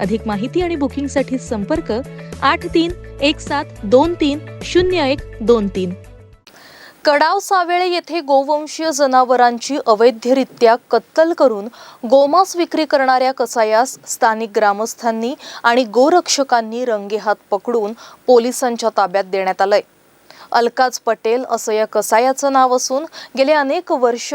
अधिक माहिती आणि बुकिंगसाठी संपर्क आठ तीन एक सात दोन तीन शून्य एक दोन तीन. कडाव सावेळे येथे गोवंशीय जनावरांची अवैधरित्या कत्तल करून गोमांस विक्री करणाऱ्या कसायास स्थानिक ग्रामस्थांनी आणि गोरक्षकांनी रंगेहात पकडून पोलिसांच्या ताब्यात देण्यात आलंय. अलकाज पटेल असं या कसायाचं नाव असून गेले अनेक वर्ष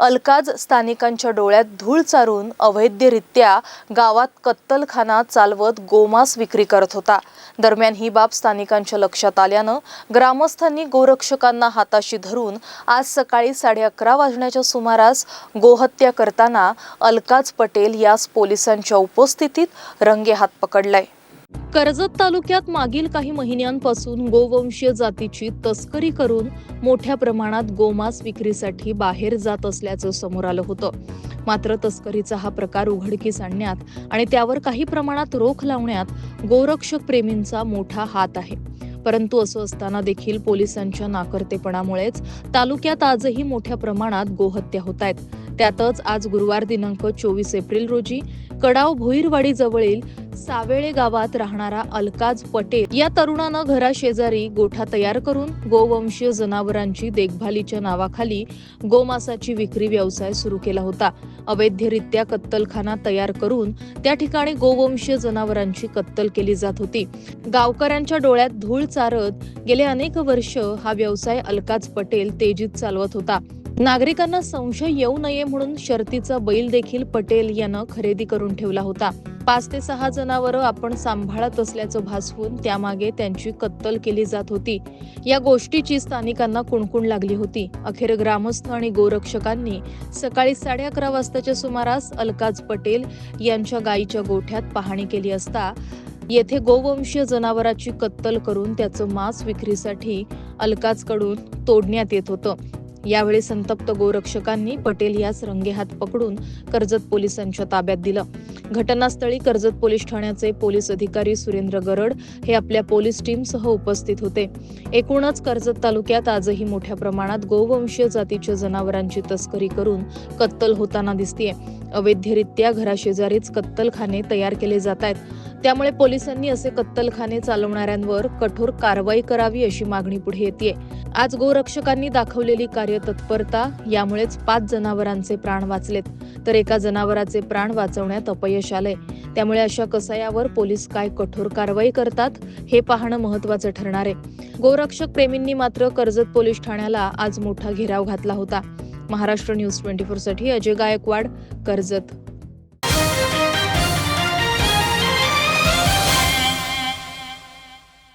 अलकाज स्थानिकांच्या डोळ्यात धूळ चारून अवैधरित्या गावात कत्तलखाना चालवत गोमांस विक्री करत होता. दरम्यान ही बाब स्थानिकांच्या लक्षात आल्यानं ग्रामस्थांनी गोरक्षकांना हाताशी धरून आज सकाळी साडे अकरा वाजण्याच्या सुमारास गोहत्या करताना अलकाज पटेल यास पोलिसांच्या उपस्थितीत रंगेहात पकडलाय. कर्जत तालुक्यात मागील काही महिन्यांपासून गोवंशीय जातीची तस्करी करून मोठ्या प्रमाणात गोमांस विक्रीसाठी बाहेर जात असल्याचं समोर आलं होतं. मात्र तस्करीचा हा प्रकार उघडकीस आणण्यात आणि त्यावर काही प्रमाणात रोख लावण्यात गोरक्षक प्रेमींचा मोठा हात आहे. परंतु असं असताना देखील पोलिसांच्या नाकर्तेपणामुळेच तालुक्यात आजही मोठ्या प्रमाणात गोहत्या होत आहेत. त्यातच आज गुरुवार दिनांक चोवीस एप्रिल रोजी कडाव भोईरवाडी जवळील सावेळे गावात राहणारा अलकाज पटेल या तरुणानं घराशेजारी गोठा तयार करून गोवंशीय जनावरांची देखभालीच्या नावाखाली गोमासाची विक्री व्यवसाय सुरू केला होता. अवैधरित्या कत्तलखाना तयार करून त्या ठिकाणी गोवंशीय जनावरांची कत्तल केली जात होती. गावकऱ्यांच्या डोळ्यात धूळ चारत गेले अनेक वर्ष हा व्यवसाय अलकाज पटेल तेजीत चालवत होता. नागरिकांना संशय येऊ नये म्हणून शर्तीचा बैल देखील पटेल यानं खरेदी करून ठेवला होता. पाच ते सहा जनावरं आपण सांभाळत असल्याचं भासवून त्यामागे त्यांची कत्तल केली जात होती. या गोष्टीची स्थानिकांना कुणकुण लागली होती. अखेर ग्रामस्थ आणि गोरक्षकांनी सकाळी साडे अकरा वाजताच्या सुमारास अलकाज पटेल यांच्या गायीच्या गोठ्यात पाहणी केली असता येथे गोवंशीय जनावराची कत्तल करून त्याचं मांस विक्रीसाठी अलकाजकडून तोडण्यात येत होतं. यावेळी संतप्त गोरक्षकांनी पटेल यास रंगेहात पकडून कर्जत पोलिसांच्या ताब्यात दिलं. घटनास्थळी कर्जत पोलीस ठाण्याचे पोलीस अधिकारी सुरेंद्र गरड हे आपल्या पोलीस टीमसह उपस्थित होते. एकूणच कर्जत तालुक्यात आजही मोठ्या प्रमाणात गोवंशीय जातीच्या जनावरांची तस्करी करून कत्तल होताना दिसतीये. अवैधरित्या घराशेजारीच कत्तलखाने तयार केले जात आहेत. त्यामुळे पोलिसांनी असे कत्तलखाने चालवणाऱ्यांवर कठोर कारवाई करावी अशी मागणी पुढे येते आज गोरक्षकांनी दाखवलेली कार्यतत्परता यामुळेच पाच जनावरांचे प्राण वाचलेत. तर एका जनावराचे प्राण वाचवण्यात अपयश आले त्यामुळे अशा कसायावर पोलीस काय कठोर कारवाई करतात हे पाहणं महत्वाचं ठरणार आहे. गोरक्षक प्रेमींनी मात्र कर्जत पोलीस ठाण्याला आज मोठा घेराव घातला होता. महाराष्ट्र न्यूज ट्वेंटी फोरसाठी अजय गायकवाड कर्जत.